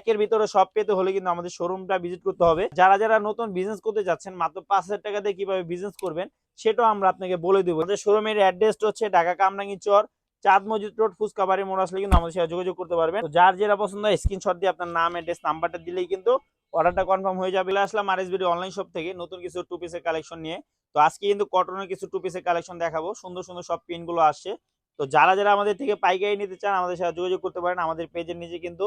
একের ভিতরে সব পেতে হলে কিন্তু আমাদের শোরুমটা ভিজিট করতে হবে। যারা যারা নতুন বিজনেস করতে যাচ্ছেন, মাত্র পাঁচ হাজার টাকা দিয়ে কীভাবে বিজনেস করবেন, সেটাও আমরা আপনাকে বলে দেবো। আমাদের শোরুমের অ্যাড্রেসটা হচ্ছে ঢাকা কামরাঙ্গি চর, চাঁদ মসজিদ রোড ফুচকাবাড়ি মোড় আসলে কিন্তু আমাদের সাথে যোগাযোগ করতে পারবেন। যার যেটা পছন্দ হয় স্ক্রিনশট দিয়ে আপনার নাম অ্যাড্রেস নাম্বারটা দিলেই কিন্তু অর্ডারটা কনফার্ম হয়ে যাবে। আসলাম আরএসবিডি অনলাইন শপ থেকে নতুন কিছু টু পিসের কালেকশন নিয়ে। তো আজকে কিন্তু কটনের কিছু টু পিসের কালেকশন দেখাবো। সুন্দর সুন্দর সব পিনগুলো আসছে। তো যারা যারা আমাদের থেকে পাইকারি নিতে চান, আমাদের সাথে যোগাযোগ করতে পারেন। আমাদের পেজের নিচে কিন্তু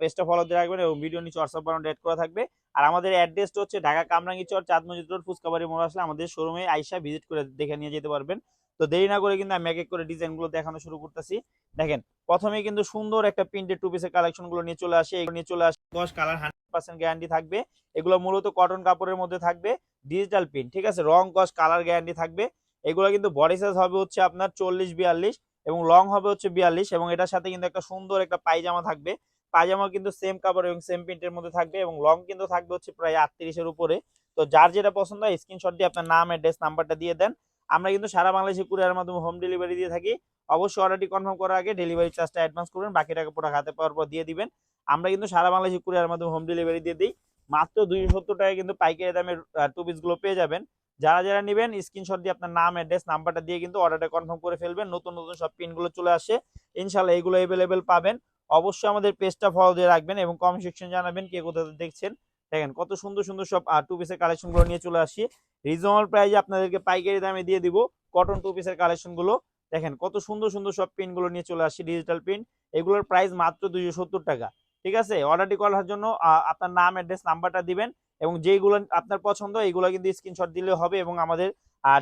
পেজটা ফলো দিয়ে রাখবেন এবং ভিডিও নিচে হোয়াটসঅ্যাপ বাটন এড করা থাকবে। আর আমাদের অ্যাড্রেসটা হচ্ছে ঢাকা কামরাঙ্গি চর, চাঁদ মসজিদ রোড ফুচকাবাড়ি মোড় আসলে আমাদের শোরুমে আইসা ভিজিট করে দেখে নিয়ে যেতে পারবেন। তো দেরি না করে কিন্তু আমি এক এক করে ডিজাইনগুলো দেখানো শুরু করতেছি। দেখেন, প্রথমে কিন্তু সুন্দর একটা প্রিন্টেড টু পিসের কালেকশনগুলো নিয়ে চলে আসে। এগুলো নিয়ে চলে আসে, দশ কালার হান্ড্রেড পার্সেন্ট গ্যারান্টি থাকবে। এগুলো মূলত কটন কাপড়ের মধ্যে থাকবে ডিজিটাল প্রিন্ট ঠিক আছে? রং কস কালার গ্যারান্টি থাকবে। এগুলো কিন্তু বডি সাইজ হবে হচ্ছে আপনার চল্লিশ, বিয়াল্লিশ এবং লং হবে হচ্ছে বিয়াল্লিশ এবং এটার সাথে কিন্তু একটা সুন্দর একটা পায়জামা থাকবে। পায়জামা কিন্তু সেম কাপড় এবং সেম প্রিন্টের মধ্যে থাকবে এবং লং কিন্তু থাকবে হচ্ছে প্রায় আটত্রিশের উপরে। তো যার যেটা পছন্দ হয় স্ক্রিনশট দিয়ে আপনার নাম অ্যাড্রেস নাম্বারটা দিয়ে দেন। আমরা কিন্তু সারা বাংলাদেশে কুরিয়ার মাধ্যমে হোম ডেলিভারি দিয়ে থাকি। অবশ্যই অর্ডারটি কনফার্ম করার আগে ডেলিভারি চার্জটা অ্যাডভান্স করবেন, বাকি টাকা পুরো হাতে পাওয়ার পর দিয়ে দিবেন। আমরা কিন্তু সারা বাংলাদেশে কুরিয়ার মাধ্যমে হোম ডেলিভারি দিয়ে দিই। মাত্র দুইশো সত্তর টাকায় কিন্তু পাইকারি দামের টু গুলো পেয়ে যাবেন। যারা যারা নেবেন স্ক্রিনশট দিয়ে আপনার নাম অ্যাড্রেস নাম্বারটা দিয়ে কিন্তু অর্ডারটা কনফার্ম করে ফেলবেন। নতুন নতুন সব পিনগুলো চলে আসে। ইনশাল্লাহ এগুলো অ্যাভেলেবেল পাবেন। অবশ্যই আমাদের পেজটা ফলো দিয়ে রাখবেন এবং কমেন্ট সেকশন জানাবেন কে কোথা দেখছেন। দেখেন, কত সুন্দর সুন্দর সব টু পিসের কালেকশনগুলো নিয়ে চলে আসি। রিজনেবল প্রাইসে আপনাদেরকে পাইকারি দামে দিয়ে দিব কটন টু পিসের কালেকশনগুলো। দেখেন, কত সুন্দর সুন্দর সব পিনগুলো নিয়ে চলে আসি ডিজিটাল পিন এগুলোর প্রাইস মাত্র দুইশো সত্তর টাকা। ঠিক আছে? অর্ডারটি করার জন্য আপনার নাম অ্যাড্রেস নাম্বারটা দিবেন এবং যেইগুলো আপনার পছন্দ, এইগুলো কিন্তু স্ক্রিনশট দিলে হবে এবং আমাদের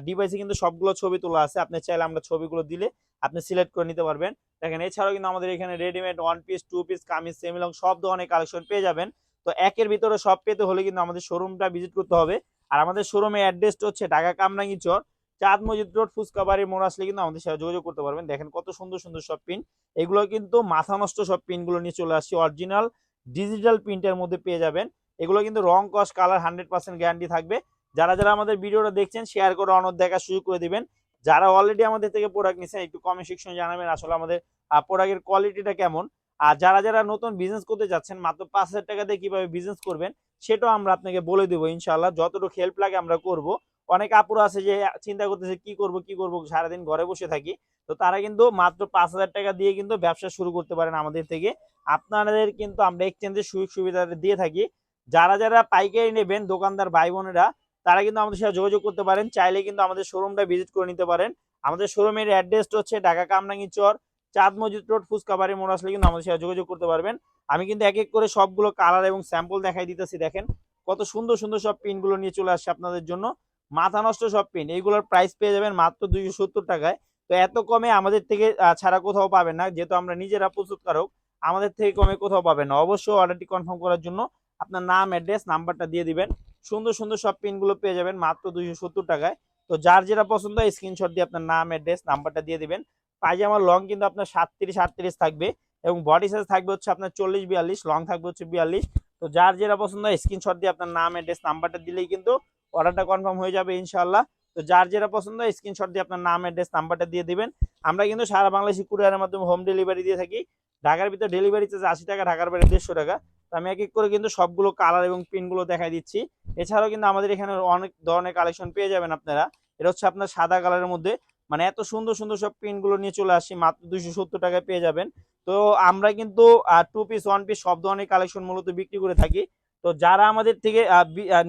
ডিভাইসে কিন্তু সবগুলো ছবি তোলা আছে। আপনি চাইলে আমরা ছবিগুলো দিলে আপনি সিলেক্ট করে নিতে পারবেন। দেখেন, এছাড়াও কিন্তু আমাদের এখানে readymade one piece two piece kameez semi long সব ধরনের কালেকশন পেয়ে যাবেন। তো একের ভিতরে সব পেতে হলে কিন্তু আমাদের শোরুমটা ভিজিট করতে হবে। আর আমাদের শোরুমের অ্যাড্রেসটা হচ্ছে ঢাকা কামরাঙ্গি চর। চাঁদ মসজিদ রোড ফুচকাবাড়ির মোড় আসলে কিন্তু আমাদের সাথে যোগাযোগ করতে পারবেন। দেখেন কত সুন্দর সুন্দর সব পিন এগুলো কিন্তু মাথা নষ্ট সব পিনগুলো নিয়ে চলে আসছে। অরিজিনাল ডিজিটাল প্রিন্টের মধ্যে পেয়ে যাবেন। এগুলো কিন্তু রং কস কালার হান্ড্রেড পার্সেন্ট গ্যারান্টি থাকবে। যারা যারা আমাদের ভিডিওটা দেখছেন শেয়ার করে অনর দেখার সুযোগ করে দিবেন। যারা অলরেডি আমাদের থেকে প্রোডাক্ট নিচ্ছেন একটু কমেন্ট সেকশনে জানাবেন আসলে আমাদের প্রোডাক্টের কোয়ালিটিটা কেমন। আর যারা যারা নতুন বিজনেস করতে যাচ্ছেন, মাত্র পাঁচ হাজার টাকা দিয়ে কীভাবে বিজনেস করবেন, সেটাও আমরা আপনাকে বলে দেবো ইনশাল্লাহ যতটুকু হেল্প লাগে আমরা করব। অনেক আপুরা আছে যে চিন্তা করতেছে, কি করব কি করব? সারাদিন ঘরে বসে থাকি। তো তারা কিন্তু মাত্র পাঁচ হাজার টাকা দিয়ে কিন্তু ব্যবসা শুরু করতে পারেন আমাদের থেকে। আপনাদের কিন্তু আমরা এক্সচেঞ্জের সুযোগ সুবিধা দিয়ে থাকি। যারা যারা পাইকারি নেবেন, দোকানদার ভাই বোনেরা, তারা কিন্তু আমাদের সাথে যোগাযোগ করতে পারেন। চাইলে কিন্তু আমাদের শোরুমটা ভিজিট করে নিতে পারেন। আমাদের শোরুমের অ্যাড্রেসটা হচ্ছে ঢাকা কামরাঙ্গি চর, চাঁদ মসজিদ রোড ফুচকাবাড়ি, মোড় আসলে কিন্তু আমাদের সাথে যোগাযোগ করতে পারবেন। আমি কিন্তু এক এক করে সবগুলো কালার এবং স্যাম্পল দেখাই দিতেছি, দেখেন। কত সুন্দর সুন্দর সব পিনগুলো নিয়ে চলে আসছে আপনাদের জন্য। মাথা নষ্ট সব পিন এইগুলোর প্রাইস পেয়ে যাবেন মাত্র দুইশো সত্তর টাকায়। তো এত কমে আমাদের থেকে ছাড়া কোথাও পাবেন না। যেহেতু আমরা নিজেরা প্রস্তুতকারক, আমাদের থেকে কমে কোথাও পাবেন না। অবশ্যই অর্ডারটি কনফার্ম করার জন্য আপনার নাম অ্যাড্রেস নাম্বারটা দিয়ে দিবেন। সুন্দর সুন্দর সব পিনগুলো পেয়ে যাবেন মাত্র দুইশো সত্তর টাকায়। তো যার যেটা পছন্দ হয় স্ক্রিনশট দিয়ে আপনার নাম অ্যাড্রেস নাম্বারটা দিয়ে দিবেন। পায়জামার লং কিন্তু আপনার সাতত্রিশ আটত্রিশ থাকবে এবং বডি সাইজ থাকবে হচ্ছে আপনার চল্লিশ বিয়াল্লিশ লং থাকবে হচ্ছে বিয়াল্লিশ। তো যার যেটা পছন্দ হয় স্ক্রিনশট দিয়ে আপনার নাম অ্যাড্রেস নাম্বারটা দিলেই কিন্তু অর্ডারটা কনফার্ম হয়ে যাবে ইনশাল্লাহ তো যার যেটা পছন্দ স্ক্রিনশট দিয়ে আপনার নাম অ্যাড্রেস নাম্বারটা দিয়ে দিবেন। আমরা কিন্তু সারা বাংলাদেশি কুরিয়ারের মাধ্যমে হোম ডেলিভারি দিয়ে থাকি। ঢাকার ভিতরে ডেলিভারি চার্জ আশি টাকা, ঢাকার বাইরে দেড়শো টাকা। তো আমি এক এক করে কিন্তু সবগুলো কালার এবং পিনগুলো দেখাই দিচ্ছি। এছাড়াও কিন্তু আমাদের এখানে অনেক ধরনের কালেকশন পেয়ে যাবেন আপনারা। এটা হচ্ছে আপনার সাদা কালারের মধ্যে। মানে এত সুন্দর সুন্দর সব পিনগুলো নিয়ে চলে আসি, মাত্র দুইশো সত্তর টাকায় পেয়ে যাবেন। তো আমরা কিন্তু টু পিস ওয়ান পিস সব ধরনের কালেকশন মূলত বিক্রি করে থাকি। তো যারা আমাদের থেকে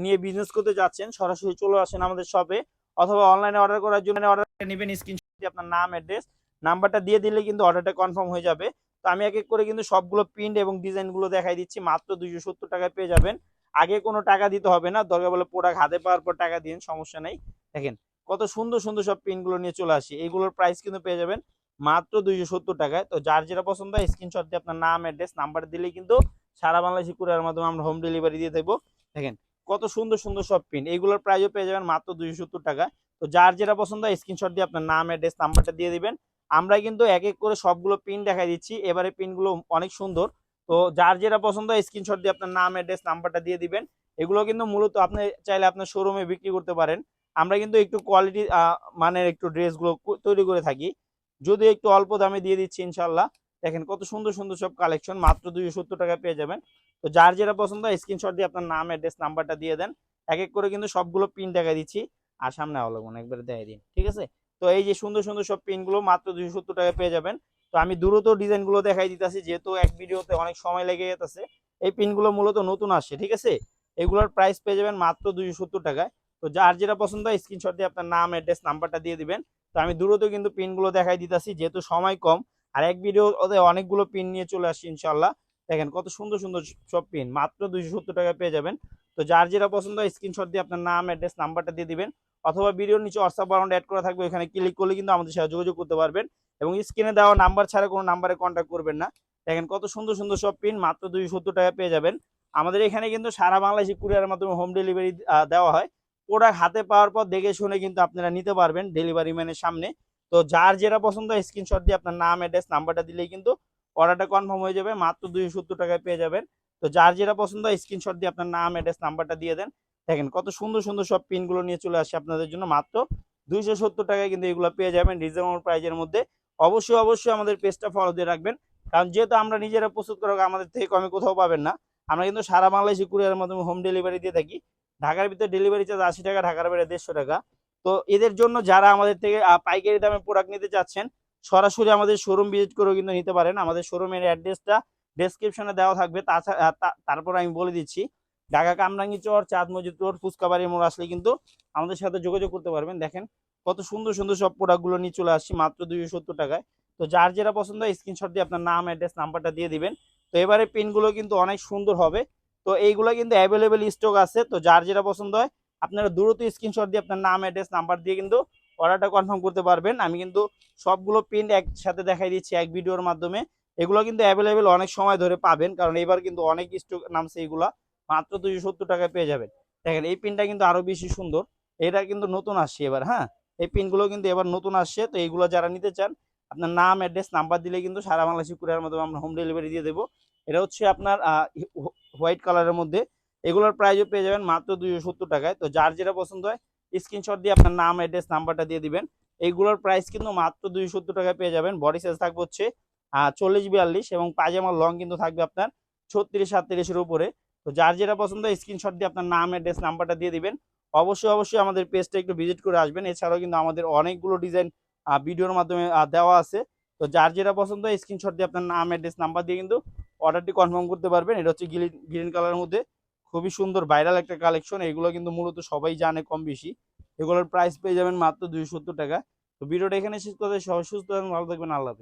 নিয়ে বিজনেস করতে যাচ্ছেন, সরাসরি চলে আসেন আমাদের শপে অথবা অনলাইনে অর্ডার করার জন্য অর্ডার নেবেন স্ক্রিনশট আপনার নাম অ্যাড্রেস নাম্বারটা দিয়ে দিলে কিন্তু অর্ডারটা কনফার্ম হয়ে যাবে। তো আমি এক এক করে কিন্তু সবগুলো প্রিন্ট এবং ডিজাইনগুলো দেখাই দিচ্ছি, মাত্র দুইশো সত্তর টাকায় পেয়ে যাবেন। আগে কোনো টাকা দিতে হবে না, দরকার বলে প্রোডাক্ট হাতে পাওয়ার পর টাকা দিন, সমস্যা নেই। দেখেন, কত সুন্দর সুন্দর সব প্রিন্টগুলো নিয়ে চলে আসি। এগুলোর প্রাইস কিন্তু পেয়ে যাবেন মাত্র দুইশো সত্তর টাকায়। তো যার যেটা পছন্দ হয় স্ক্রিনশট দিয়ে আপনার নাম অ্যাড্রেস নাম্বার দিলেই কিন্তু সারা বাংলাদেশি কুরিয়ার মাধ্যমে আমরা হোম ডেলিভারি দিয়ে দেবো। দেখেন, কত সুন্দর সুন্দর সব প্রিন্ট এইগুলোর প্রাইসও পেয়ে যাবেন মাত্র দুইশো সত্তর টাকা। তো যার যেটা পছন্দ হয় স্ক্রিনশট দিয়ে আপনার নাম অ্যাড্রেস নাম্বারটা দিয়ে দিবেন। আমরা কিন্তু এক এক করে সবগুলো পিন দেখাই দিচ্ছি। এবারে পিনগুলো অনেক সুন্দর। তো যার যেটা পছন্দ হয় স্ক্রিনশট দিয়ে আপনার নাম অ্যাড্রেস নাম্বারটা দিয়ে দিবেন। এগুলো কিন্তু মূলত আপনি চাইলে আপনার শোরুমে বিক্রি করতে পারেন। আমরা কিন্তু একটু কোয়ালিটি মানের একটু ড্রেসগুলো তৈরি করে থাকি। যদি একটু অল্প দামে দিয়ে দিচ্ছি ইনশাল্লাহ দেখেন কত সুন্দর সুন্দর সব কালেকশন মাত্র দুইশো সত্তর টাকায় পেয়ে যাবেন। তো যার যেটা পছন্দ হয় স্ক্রিনশট দিয়ে আপনার নাম অ্যাড্রেস নাম্বারটা দিয়ে দেন। এক এক করে কিন্তু সবগুলো পিন দেখাই দিচ্ছি। আর সামনে অবলম্বন একবারে দেখাই দিন, ঠিক আছে? তো এই যে সুন্দর সুন্দর সব পিনগুলো মাত্র দুইশো সত্তর টাকায় পেয়ে যাবেন। তো আমি দ্রুত ডিজাইনগুলো দেখাই দিতেছি, যেহেতু এক ভিডিওতে অনেক সময় লেগে যেতেছে। এই পিনগুলো মূলত নতুন আসছে, ঠিক আছে? এগুলোর প্রাইস পেয়ে যাবেন মাত্র দুইশো সত্তর টাকায়। তো যার যেটা পছন্দ হয় স্ক্রিনশট দিয়ে আপনার নাম অ্যাড্রেস নাম্বারটা দিয়ে দিবেন। তো আমি দ্রুত কিন্তু পিনগুলো দেখাই দিতেছি, যেহেতু সময় কম। আর এক ভিডিও ওদের অনেকগুলো পিন নিয়ে চলে আসছি ইনশাল্লাহ দেখেন কত সুন্দর সুন্দর সব পিন মাত্র দুইশো সত্তর পেয়ে যাবেন। তো যার যেটা পছন্দ হয় স্ক্রিনশট দিয়ে আপনার নাম অ্যাড্রেস নাম্বারটা দিয়ে দিবেন। অথবা ভিডিওর নিচে হোয়াটসঅ্যাপ বারাউন্ড অ্যাড করা থাকবে এখানে ক্লিক করলে কিন্তু আমাদের সাথে যোগাযোগ করতে পারবেন। এবং স্ক্রিনে দেওয়া নাম্বার ছাড়া কোনো নাম্বারে কন্ট্যাক্ট করবেন না। দেখেন কত সুন্দর সুন্দর সব পিন মাত্র দুইশো সত্তর টাকায় পেয়ে যাবেন। আমাদের এখানে কিন্তু সারা বাংলাদেশি কুরিয়ারের মাধ্যমে হোম ডেলিভারি দেওয়া হয়। প্রোডাক্ট হাতে পাওয়ার পর দেখে শুনে কিন্তু আপনারা নিতে পারবেন ডেলিভারি ম্যানের সামনে। তো যার যেটা পছন্দ স্ক্রিনশট দিয়ে আপনার নাম অ্যাড্রেস নাম্বারটা দিলেই কিন্তু অর্ডারটা কনফার্ম হয়ে যাবে, মাত্র দুইশো সত্তর টাকায় পেয়ে যাবেন। তো যার যেটা পছন্দ স্ক্রিনশট দিয়ে আপনার নাম অ্যাড্রেস নাম্বারটা দিয়ে দেন। দেখেন কত সুন্দর সুন্দর সব পিনগুলো নিয়ে চলে আসছে আপনাদের জন্য, মাত্র দুইশো সত্তর টাকায় কিন্তু এগুলো পেয়ে যাবেন রিজনেবল প্রাইজের মধ্যে। অবশ্যই অবশ্যই আমাদের পেজটা ফলো দিয়ে রাখবেন। কারণ যেহেতু আমরা নিজেরা প্রস্তুত করা আমাদের থেকে কমে কোথাও পাবেন না। আমরা কিন্তু সারা বাংলাদেশি কুরিয়ারের মাধ্যমে হোম ডেলিভারি দিয়ে থাকি। ঢাকার ভিতরে ডেলিভারি চার্জ আশি টাকা, ঢাকার বাইরে দেড়শো টাকা। তো এদের জন্য যারা আমাদের থেকে পাইকারি দামে প্রোডাক্ট নিতে চাচ্ছেন, সরাসরি আমাদের শোরুম ভিজিট করেও কিন্তু নিতে পারেন। আমাদের শোরুমের অ্যাড্রেসটা ডেসক্রিপশনে দেওয়া থাকবে। তাছাড়া তারপর আমি বলে দিচ্ছি, ঢাকা কামরাঙ্গি চর, চাঁদ মসজিদ রোড ফুচকাবাড়ি মোড় আসলে কিন্তু আমাদের সাথে যোগাযোগ করতে পারবেন। দেখেন কত সুন্দর সুন্দর সব প্রোডাক্টগুলো নিয়ে চলে আসছি, মাত্র দুইশো সত্তর টাকায়। তো যার যেটা পছন্দ হয় স্ক্রিনশট দিয়ে আপনার নাম অ্যাড্রেস নাম্বারটা দিয়ে দিবেন। তো এবারে পিনগুলো কিন্তু অনেক সুন্দর হবে। তো এইগুলো কিন্তু অ্যাভেলেবেল স্টক আছে। তো যার যেটা পছন্দ হয় আপনারা দ্রুত স্ক্রিনশট দিয়ে আপনার নাম অ্যাড্রেস নাম্বার দিয়ে কিন্তু অর্ডারটা কনফার্ম করতে পারবেন। আমি কিন্তু সবগুলো প্রিন্ট একসাথে দেখাই দিচ্ছি এক ভিডিওর মাধ্যমে। এগুলো কিন্তু অ্যাভেলেবেল অনেক সময় ধরে পাবেন, কারণ এবার কিন্তু অনেক স্টক নামছে এগুলা, মাত্র দুশো সত্তর টাকায় পেয়ে যাবেন। দেখেন, এই পিনটা কিন্তু আরও বেশি সুন্দর। এটা কিন্তু নতুন আসছে এবার হ্যাঁ? এই পিনগুলো কিন্তু এবার নতুন আসছে। তো এইগুলো যারা নিতে চান, আপনার নাম অ্যাড্রেস নাম্বার দিলে কিন্তু সারা বাংলাদেশি কুরিয়ার মাধ্যমে আমরা হোম ডেলিভারি দিয়ে দেবো। এটা হচ্ছে আপনার হোয়াইট কালারের মধ্যে এগুলোর প্রাইসও পেয়ে যাবেন মাত্র দুইশো সত্তর টাকায়। তো যার যেটা পছন্দ হয় স্ক্রিনশট দিয়ে আপনার নাম অ্যাড্রেস নাম্বারটা দিয়ে দিবেন। এইগুলোর প্রাইস কিন্তু মাত্র দুইশো সত্তর টাকায় পেয়ে যাবেন। বডি সাইজ থাকবে হচ্ছে চল্লিশ বিয়াল্লিশ এবং পায়জামার লং কিন্তু থাকবে আপনার ছত্রিশ সাতত্রিশের উপরে। তো যার যেটা পছন্দ হয় স্ক্রিনশট দিয়ে আপনার নাম অ্যাড্রেস নাম্বারটা দিয়ে দিবেন। অবশ্যই অবশ্যই আমাদের পেজটা একটু ভিজিট করে আসবেন। এছাড়াও কিন্তু আমাদের অনেকগুলো ডিজাইন ভিডিওর মাধ্যমে দেওয়া আছে। তো যার যেটা পছন্দ হয় স্ক্রিনশট দিয়ে আপনার নাম অ্যাড্রেস নাম্বার দিয়ে কিন্তু অর্ডারটি কনফার্ম করতে পারবেন। এটা হচ্ছে গ্রিন গ্রিন কালারের মধ্যে। খুবই সুন্দর ভাইরাল একটা কালেকশন এগুলো কিন্তু মূলত সবাই জানে কম বেশি এগুলোর প্রাইস পেয়ে যাবেন মাত্র দুইশো সত্তর টাকা। তো ভিডিওটা এখানে শেষ করতে সবাই সুস্থ ভালো থাকবেন। আল্লাহ